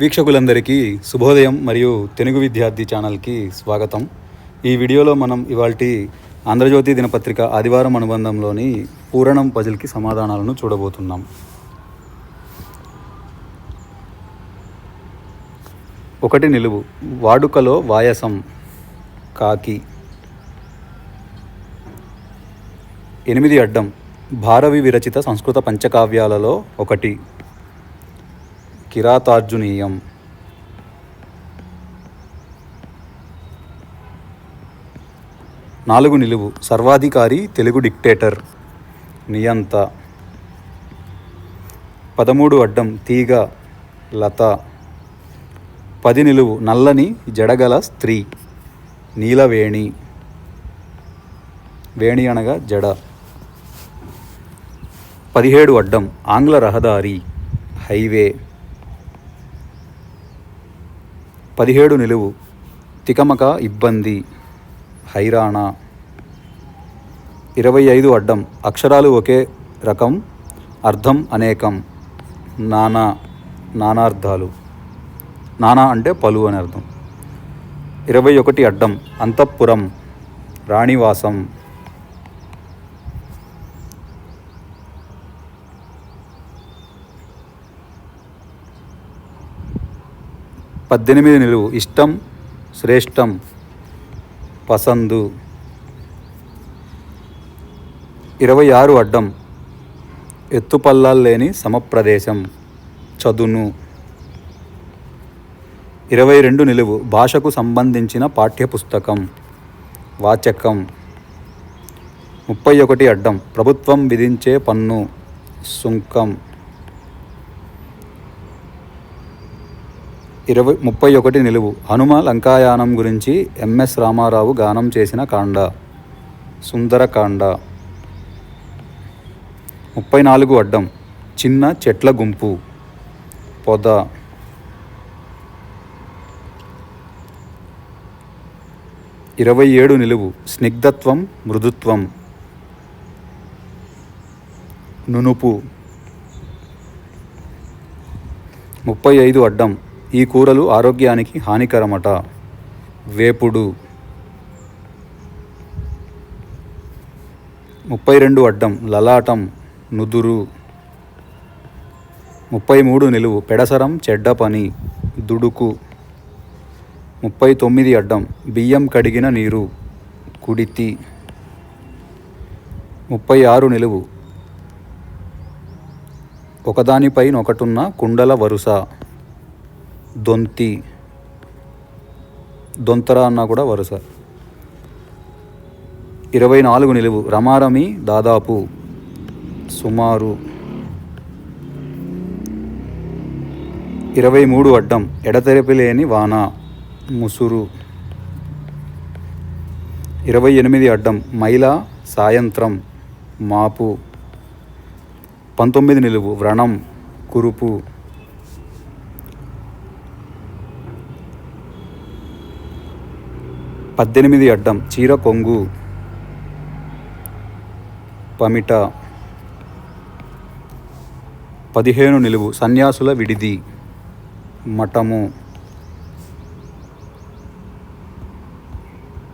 వీక్షకులందరికీ శుభోదయం మరియు తెలుగు విద్యార్థి ఛానల్కి స్వాగతం. ఈ వీడియోలో మనం ఇవాల్టి ఆంధ్రజ్యోతి దినపత్రిక ఆదివారం అనుబంధంలోని పూరణం పజిల్కి సమాధానాలను చూడబోతున్నాం. ఒకటి నిలువు. వాడుకలో వాయసం కాకి. ఎనిమిది అడ్డం. భారవి విరచిత సంస్కృత పంచకావ్యాలలో ఒకటి. కిరాతార్జునీయం. నాలుగు నిలువు. సర్వాధికారి తెలుగు డిక్టేటర్. నియంత. పదమూడు అడ్డం తీగ లత. పది నిలువు. నల్లని జడగల స్త్రీ. నీలవేణి. వేణి అనగా జడ. పదిహేడు అడ్డం. ఆంగ్ల రహదారి. హైవే. పదిహేడు నిలువు. తికమక ఇబ్బంది హైరాణ. ఇరవై ఐదు అడ్డం. అక్షరాలు ఒకే రకం అర్థం అనేకం. నానా నానార్థాలు. నానా అంటే పలు అని అర్థం. ఇరవై ఒకటి అడ్డం. అంతఃపురం రాణివాసం. పద్దెనిమిది నిలువు. ఇష్టం శ్రేష్టం పసందు. ఇరవై ఆరు అడ్డం. ఎత్తుపల్లాలు లేని సమప్రదేశం. చదును. ఇరవై రెండు నిలువు. భాషకు సంబంధించిన పాఠ్యపుస్తకం. వాచకం. ముప్పై ఒకటి అడ్డం. ప్రభుత్వం విధించే పన్ను. సుంకం. ఇరవై ముప్పై ఒకటి నిలువు. హనుమ లంకాయానం గురించి ఎంఎస్ రామారావు గానం చేసిన కాండ. సుందరకాండ. ముప్పై నాలుగు అడ్డం. చిన్న చెట్ల గుంపు. పొద. ఇరవై ఏడు నిలువు. స్నిగ్ధత్వం మృదుత్వం. నునుపు. ముప్పై ఐదు అడ్డం. ఈ కూరలు ఆరోగ్యానికి హానికరమట. వేపుడు. ముప్పై రెండు అడ్డం లలాటం నుదురు. ముప్పై మూడు నిలువు పెడసరం చెడ్డ పని దుడుకు. ముప్పై తొమ్మిది అడ్డం బియ్యం కడిగిన నీరు కుడితి. ముప్పై ఆరు నిలువు. ఒకదానిపైన ఒకటున్న కుండల వరుస. దొంతి దొంతర అన్న కూడా వరుస. ఇరవై నాలుగు నిలువు రమారమి దాదాపు సుమారు ఇరవై మూడు అడ్డం ఎడతెరపి లేని వాన ముసురు. ఇరవై ఎనిమిది అడ్డం మైల సాయంత్రం మాపు. పంతొమ్మిది నిలువు వ్రణం కురుపు. పద్దెనిమిది అడ్డం చీర కొంగు. పమిట. పదిహేను నిలువు సన్యాసుల విడిది. మఠము.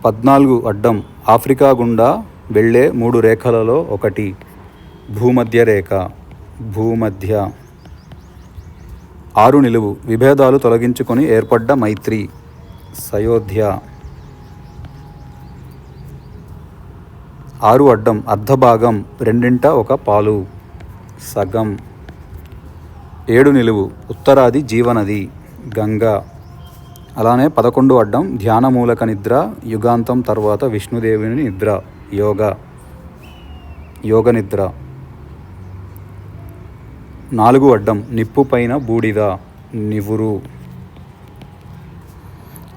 పద్నాలుగు అడ్డం ఆఫ్రికా గుండా వెళ్ళే మూడు రేఖలలో ఒకటి. భూమధ్య రేఖ. భూమధ్య. ఆరు నిలువు విభేదాలు తొలగించుకొని ఏర్పడ్డ మైత్రి. సయోధ్య. ఆరు అడ్డం అర్ధభాగం రెండింట ఒక పాలు. సగం. ఏడు నిలువు ఉత్తరాది జీవనది గంగ. అలానే పదకొండు అడ్డం ధ్యానమూలక నిద్ర యుగాంతం తర్వాత విష్ణుదేవుని నిద్ర యోగ. యోగ నిద్ర. నాలుగు అడ్డం నిప్పు పైన బూడిద నివురు.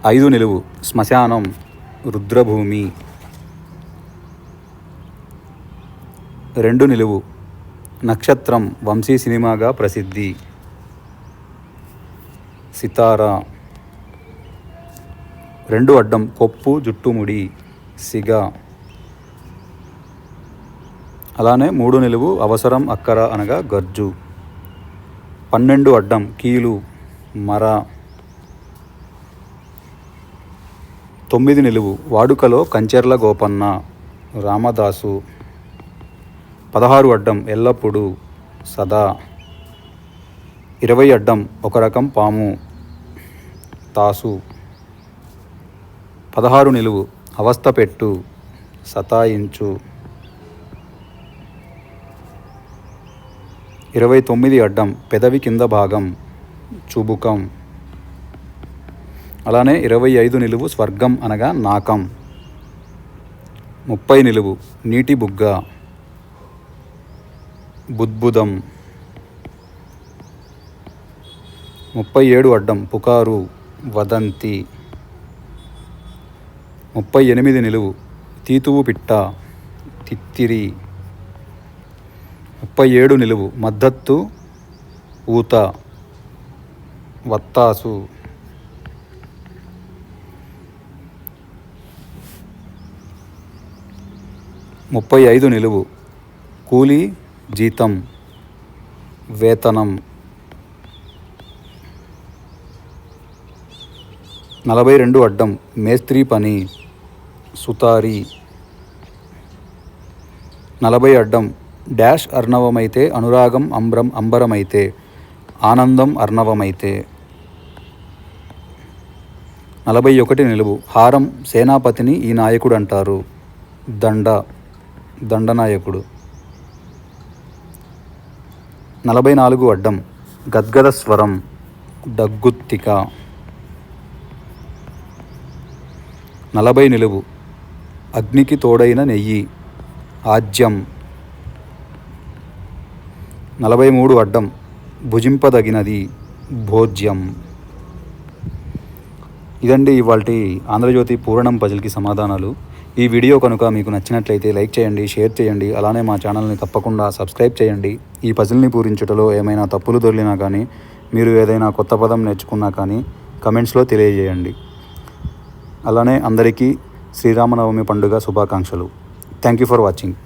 ఐదు నిలువు శ్మశానం రుద్రభూమి. రెండు నిలువు. నక్షత్రం వంశీ సినిమాగా ప్రసిద్ధి. సితారా. రెండు అడ్డం కొప్పు జుట్టుముడి సిగ. అలానే మూడు నిలువు అవసరం అక్కర అనగా గర్జు. పన్నెండు అడ్డం కీలు మర. తొమ్మిది నిలువు వాడుకలో కంచెర్ల గోపన్న రామదాసు. పదహారు అడ్డం ఎల్లప్పుడూ సదా. ఇరవై అడ్డం ఒక రకం పాము తాసు. పదహారు నిలువు అవస్థ పెట్టు సతాయించు. ఇరవై తొమ్మిది అడ్డం పెదవి కింద భాగం చుబుకం. అలానే ఇరవై ఐదు నిలువు స్వర్గం అనగా నాకం. ముప్పై నిలువు నీటి బుగ్గ. బుద్బుదం ముప్పై ఏడు అడ్డం పుకారు వదంతి. ముప్పై ఎనిమిది నిలువు తీతువు పిట్ట తిత్తిరి. ముప్పై ఏడు నిలువు మద్దత్తు ఊత వత్తాసు. ముప్పై ఐదు నిలువు కూలీ జీతం వేతనం నలభై రెండు అడ్డం మేస్త్రీ పని సుతారి నలభై అడ్డం డాష్ అర్ణవమైతే అనురాగం అంబ్రం అంబరమైతే ఆనందం అర్ణవమైతే. నలభై ఒకటి నిలువు హారం సేనాపతిని ఈ నాయకుడు అంటారు దండ దండనాయకుడు. నలభై నాలుగు అడ్డం. గద్గద స్వరం. దగ్గుత్తిక నలభై నిలువు. అగ్నికి తోడైన నెయ్యి. ఆజ్యం. నలభై మూడు అడ్డం. భుజింపదగినది. భోజ్యం. ఇదండి ఇవాళ ఆంధ్రజ్యోతి పూరణం పజిల్కి సమాధానాలు. ఈ వీడియో కనుక మీకు నచ్చినట్లయితే లైక్ చేయండి షేర్ చేయండి అలానే మా ఛానల్ని తప్పకుండా సబ్స్క్రైబ్ చేయండి. ఈ పజిల్ని పూరించుటలో ఏమైనా తప్పులు దొరికినా కానీ మీరు ఏదైనా కొత్త పదం నేర్చుకున్నా కానీ కమెంట్స్లో తెలియజేయండి. అలానే అందరికీ శ్రీరామనవమి పండుగ శుభాకాంక్షలు. Thank you for watching